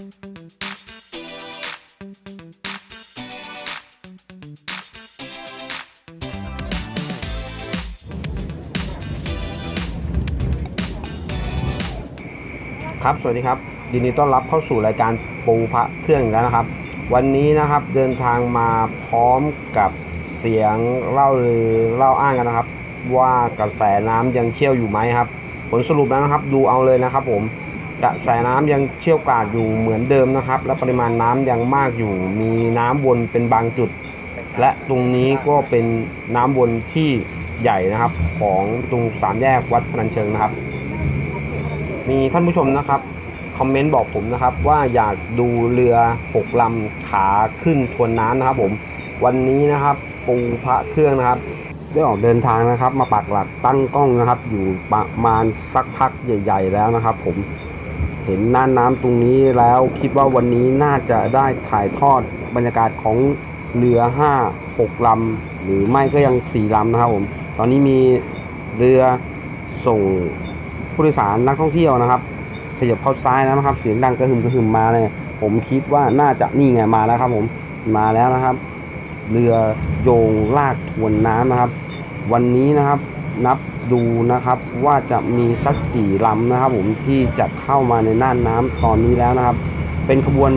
ครับ สวัสดีครับ ยินดีต้อนรับเข้าสู่รายการปูพระเครื่องแล้วนะครับ วันนี้นะครับเดินทางมาพร้อมกับเสียงเล่าลือเล่าอ้างกันนะครับ ว่ากระแสน้ำยังเชี่ยวอยู่ไหมครับ ผลสรุปแล้วนะครับ ดูเอาเลยนะครับผม กระแสน้ำยังเชี่ยวกราดอยู่เหมือนเดิมนะครับ และปริมาณน้ำยังมากอยู่ มีน้ำวนเป็นบางจุด และตรงนี้ก็เป็นน้ำวนที่ใหญ่นะครับ ของตรงสามแยกวัดพนัญเชิงนะครับ มีท่านผู้ชมนะครับคอมเมนต์บอกผมนะครับ ว่าอยากดูเรือหกลำขาขึ้นทวนน้ำนะครับ ผม วันนี้นะครับ ปูพระเครื่องนะครับได้ออกเดินทางนะครับ มาปักหลักตั้งกล้องนะครับ อยู่ประมาณสักพักใหญ่ ๆ แล้วนะครับ ผม เห็นน่านน้ำตรงนี้แล้วคิดว่าวันนี้น่าจะได้ถ่ายทอดบรรยากาศของเรือ 5 6ลำหรือไม่ก็ยัง 4ลำนะครับผมตอนนี้มีเรือส่งผู้โดยสารนักท่องเที่ยวนะครับขยับเข้าซ้ายแล้วนะครับ เสียงดังกระหึ่มกระหึ่มมาเลยผมคิดว่าน่าจะนี่ไงมาแล้วครับ ผมมาแล้วนะครับ เรือโยงลากทวนน้ำนะครับ วันนี้นะครับนับ ดูนะครับ ว่าจะมีสักกี่ลำนะครับ ผมที่จะเข้ามาในน่านน้ำตอนนี้แล้วนะครับ เป็นขบวน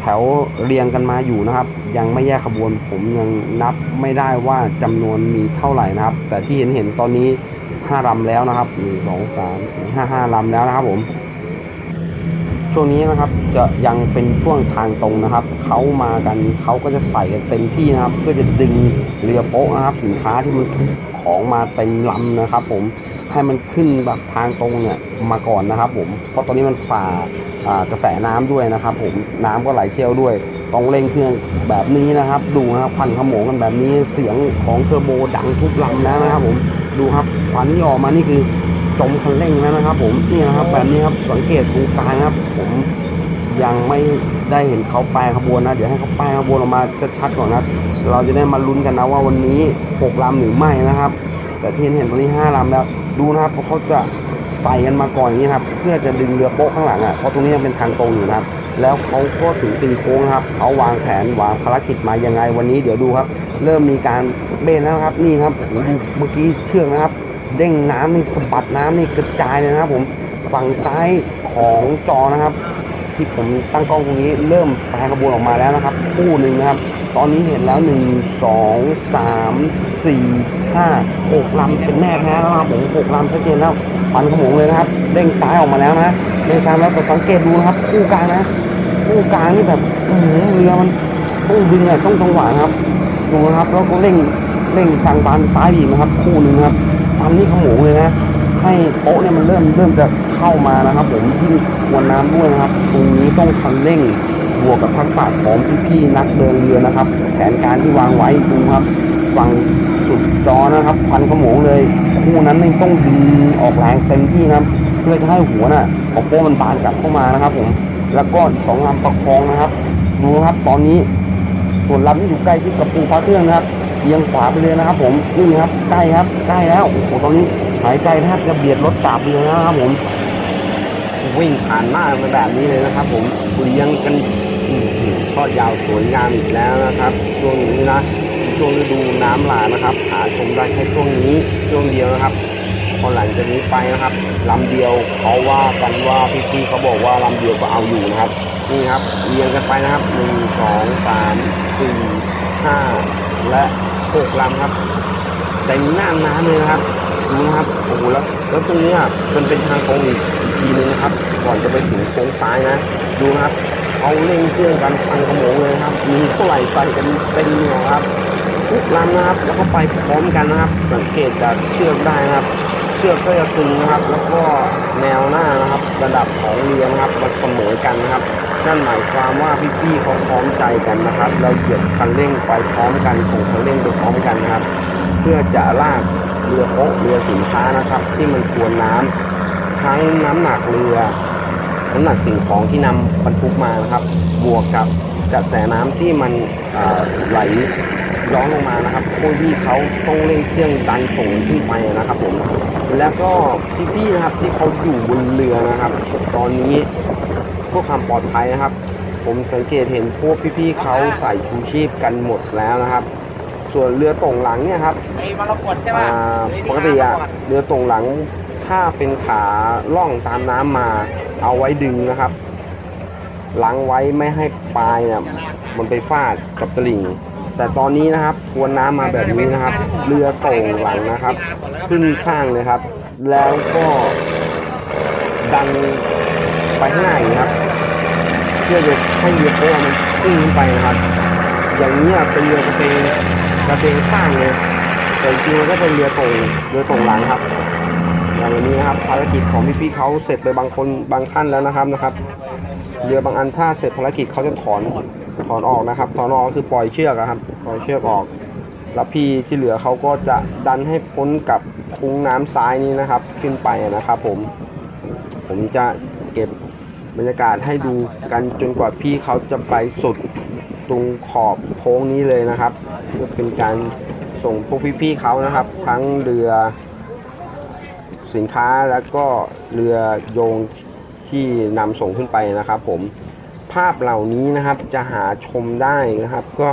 แถวเรียงกันมาอยู่นะครับ ยังไม่แยกขบวนผมยังนับไม่ได้ว่าจำนวนมีเท่าไหร่นะครับ แต่ที่เห็นเห็นตอนนี้ห้าลำแล้วนะครับหนึ่งสองสามสี่ห้าห้าลำแล้วนะครับผม ช่วงนี้นะครับจะยังเป็นช่วงทางตรงนะครับเขามากันเขาก็จะใส่กันเต็มที่นะครับ เพื่อจะดึงเรือโป๊ะนะครับ สินค้าที่มันของมาเต็มลำนะครับ ผมให้มันขึ้นแบบทางตรงเนี่ยมาก่อนนะครับ ผมเพราะตอนนี้มันฝ่ากระแสน้ำด้วยนะครับ ผมน้ำก็ไหลเชี่ยวด้วยต้องเร่งเครื่องแบบนี้นะครับ ดูนะครับควันขโมงกันแบบนี้เสียงของเทอร์โบดังทุกลำแล้วนะครับ ผมดูครับควันที่ออกมานี่คือ จมคันเร่งแล้วนะครับ ผมนี่นะครับแบบนี้ครับสังเกตตรงกลางครับ ผมยังไม่ได้เห็นเขาแปลขบวนนะเดี๋ยวให้เขาแปลขบวนออกมาชัดๆก่อนนะเราจะได้มาลุ้นกันนะว่าวันนี้หกลำหรือไม่นะครับ แต่ที่เห็นตรงนี้ห้าลำแล้วดูนะครับเพราะเขาจะใส่กันมาก่อนอย่างนี้ครับ เพื่อจะดึงเรือโป๊ะข้างหลังอะเพราะตรงนี้ยังเป็นทางตรงอยู่นะครับ แล้วเขาก็ถึงตีโค้งนะครับเขาวางแผนวางภารกิจมายังไงวันนี้เดี๋ยวดูครับ เริ่มมีการเบนแล้วครับ นี่ครับเมื่อกี้เชือกนะครับ เด้งน้ำนี่สะบัดน้ำนี่กระจายเลยนะครับผมฝั่งซ้ายของจอนะครับ ที่ผมตั้งกล้องตรงนี้เริ่มแปลขบวนออกมาแล้วนะครับ คู่หนึ่งนะครับ ตอนนี้เห็นแล้ว1 2 3 4 5 6ลำเป็นแน่แท้แล้วนะครับผม6ลำชัดเจนแล้วฟันขโมงเลยนะครับ เด้งซ้ายออกมาแล้วนะเด้งซ้ายแล้วจะสังเกตดูนะครับ คู่กลางนะ คู่กลางนี่แบบหือเรือมันต้องดึงอะต้องจังหวะครับดูนะครับแล้วก็เร่งเร่งทางบานซ้ายอีกนะครับ คู่หนึ่งนะครับ ฟันนี่ขมงเลยนะ ให้โป๊ะเนี่ยมันเริ่มเริ่มจะเข้ามานะครับ ผมยิ่งทวนน้ำด้วยนะครับ ตรงนี้ต้องคันเร่งบวกกับทักษะของพี่ๆนักเดินเรือนะครับ แผนการที่วางไว้ดูครับฝั่งสุดจอนะครับควันขโมงเลยคู่นั้นนี่ต้องดึงออกแรงเต็มที่นะครับ เพื่อจะให้หัวน่ะของโป๊ะมันบานกลับเข้ามานะครับ ผม แล้วก็สองลำประคองนะครับดูครับตอนนี้ส่วนลำที่อยู่ใกล้ชิดกับปูพระเครื่องนะครับ เอียงขวาไปเลยนะครับ ผมนี่ครับใกล้ครับใกล้แล้วโอ้โหตอนนี้หายใจแทบจะเบียดรถกราบเรือแล้วนะครับ ผมวิ่งผ่านหน้ามาแบบนี้เลยนะครับ ผมเลี้ยงกันอื้อหือทอดยาวสวยงามอีกแล้วนะครับช่วงนี้นะช่วงฤดูน้ำหลากนะครับ หาชมได้แค่ช่วงนี้ช่วงเดียวนะครับพอหลังจากนี้ไปนะครับลำเดียวเขาว่ากันว่าพี่ๆเขาบอกว่าลำเดียวก็เอาอยู่นะครับนี่ครับเรียงกันไปนะครับหนึ่งสองสามสี่ห้า และหกลำครับเต็มหน้าน้ำเลยนะครับดูนะครับโอ้โหแล้วแล้วตรงเนี้ยมันเป็นทางตรงอีกทีนึงนะครับ ก่อนจะไปถึงโค้งซ้ายนะ ดูนะครับเขาเร่งเครื่องกันพังขโมงเลยครับ มีเท่าไหร่ใส่กันเต็มเหนียวครับทุกลำนะครับ แล้วก็ไปพร้อมกันนะครับ สังเกตจากเชือกได้นะครับ เชือกก็จะตึงนะครับ แล้วก็แนวหน้านะครับ ระดับของเรือนะครับมันเสมอกันนะครับ นั่นหมายความว่าพี่ๆเขาพร้อมใจกันนะครับ เราเหยียบคันเร่งไปพร้อมกันส่งคันเร่งไปพร้อมกันนะครับ เพื่อจะลากเรือโป๊ะเรือสินค้านะครับ ที่มันทวนน้ำทั้งน้ำหนักเรือ น้ำหนักสิ่งของที่นำบรรทุกมานะครับ บวกกับกระแสน้ำที่มันไหลย้อนลงมานะครับพวกพี่เขาต้องเร่งเครื่องดันส่งขึ้นไปนะครับผม แล้วก็พี่ๆนะครับที่เขาอยู่บนเรือนะครับ ตอนนี้ เพื่อความปลอดภัยนะครับ ผมสังเกตเห็นพวกพี่ๆเขาใส่ชูชีพกันหมดแล้วนะครับ ส่วนเรือตรงหลังเนี่ยครับไอ้มรกตใช่ป่ะอ่าปกติอะเรือตรงหลังถ้าเป็นขาล่องตามน้ำมา เอาไว้ดึงนะครับล้างไว้ไม่ให้ปลายเนี่ยมันไปฟาดกับตลิ่ง แต่ตอนนี้นะครับทวนน้ำมาแบบนี้นะครับ เรือตรงหลังนะครับ ขึ้นข้างเลยครับ แล้วก็ดัน ไปข้างหน้าอย่างนี้ครับเพื่อจะให้เรือโป้มันพุ่งขึ้นไปนะครับ อย่างนี้เป็นเรือกระเตงกระเตงข้างเลยแต่จริงๆมันก็เป็นเรือตรงเรือตรงหลังครับอย่างวันนี้นะครับภารกิจของพี่ๆเขาเสร็จไปบางคนบางท่านแล้วนะครับนะครับ เรือบางอันถ้าเสร็จภารกิจเขาจะถอนถอนออกนะครับถอนออกคือปล่อยเชือกครับ ปล่อยเชือกออกแล้วพี่ที่เหลือเขาก็จะดันให้พ้นกับคุ้งน้ำซ้ายนี้นะครับ ขึ้นไปนะครับ ผม ผมจะเก็บ บรรยากาศให้ดูกันจนกว่าพี่เขาจะไปสุดตรงขอบโค้งนี้เลยนะครับเพื่อเป็นการส่งพวกพี่ๆเขานะครับ ทั้งเรือสินค้าแล้วก็เรือโยงที่นำส่งขึ้นไปนะครับ ผมภาพเหล่านี้นะครับจะหาชมได้นะครับ ก็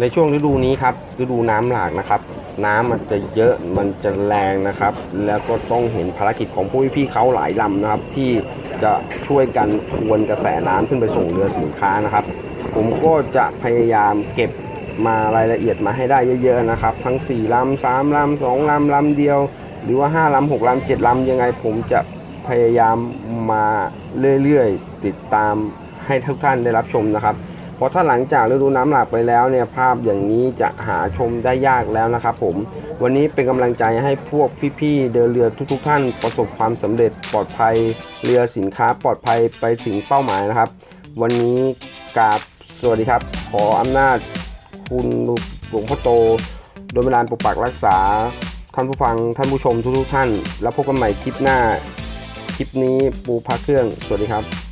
ในช่วงฤดูนี้ครับฤดูน้ำหลากนะครับ น้ำมันจะเยอะมันจะแรงนะครับ แล้วก็ต้องเห็นภารกิจของผู้พี่เขาหลายลำนะครับ ที่ จะช่วยกันทวนกระแสน้ำขึ้นไปส่งเรือสินค้านะครับ ผมก็จะพยายามเก็บมารายละเอียดมาให้ได้เยอะๆนะครับ ทั้ง 4ลำ3ลำ2ลำลำเดียว หรือว่า 5ลำ6ลำ7ลำยังไง ผมจะพยายามมาเรื่อยๆ ติดตามให้ทุกท่านได้รับชมนะครับ เพราะถ้าหลังจากฤดูน้ำหลากไปแล้วเนี่ยภาพอย่างนี้จะหาชมได้ยากแล้วนะครับผม วันนี้เป็นกำลังใจให้พวกพี่ๆเดินเรือทุกๆ ท่านประสบความสำเร็จปลอดภัยเรือสินค้าปลอดภัยไปถึงเป้าหมายนะครับ วันนี้กราบสวัสดีครับ ขออำนาจคุณหลวงพ่อโต โดยเวลาปกปักรักษาท่านผู้ฟังท่านผู้ชมทุกๆท่าน แล้วพบกันใหม่คลิปหน้า คลิปนี้ปูพักเครื่อง สวัสดีครับ